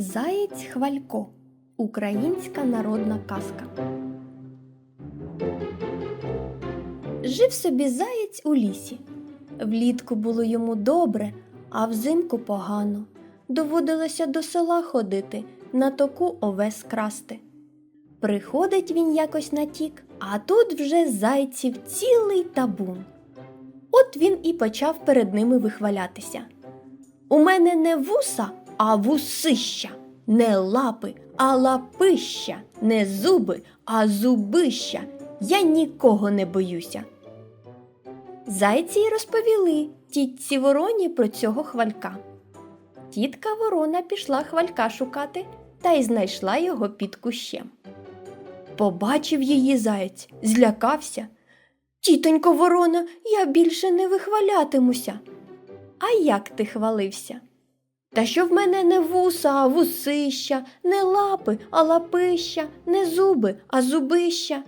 Заєць Хвалько. Українська народна казка. Жив собі заєць у лісі. Влітку було йому добре, а взимку погано. Доводилося до села ходити, на току овес красти. Приходить він якось на тік, а тут вже зайців цілий табун. От він і почав перед ними вихвалятися. У мене не вуса, а вусища, не лапи, а лапища, не зуби, а зубища. Я нікого не боюся. Зайці й розповіли тітці вороні про цього хвалька. Тітка ворона пішла хвалька шукати та й знайшла його під кущем. Побачив її заєць, злякався. Тітонько ворона, я більше не вихвалятимуся. А як ти хвалився? Та що в мене не вуса, а вусища, не лапи, а лапища, не зуби, а зубища.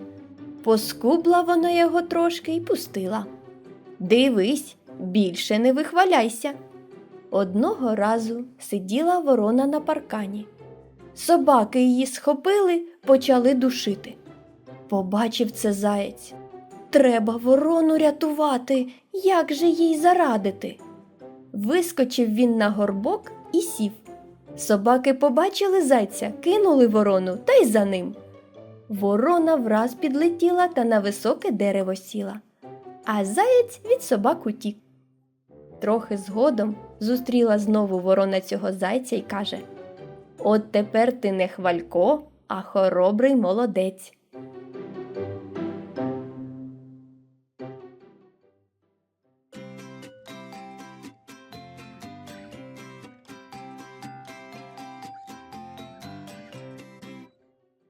Поскубла вона його трошки і пустила. Дивись, більше не вихваляйся. Одного разу сиділа ворона на паркані. Собаки її схопили, почали душити. Побачив це заєць. Треба ворону рятувати, як же їй зарадити? Вискочив він на горбок і сів. Собаки побачили зайця, кинули ворону та й за ним. Ворона враз підлетіла та на високе дерево сіла, а заєць від собак утік. Трохи згодом зустріла знову ворона цього зайця й каже: От тепер ти не хвалько, а хоробрий молодець.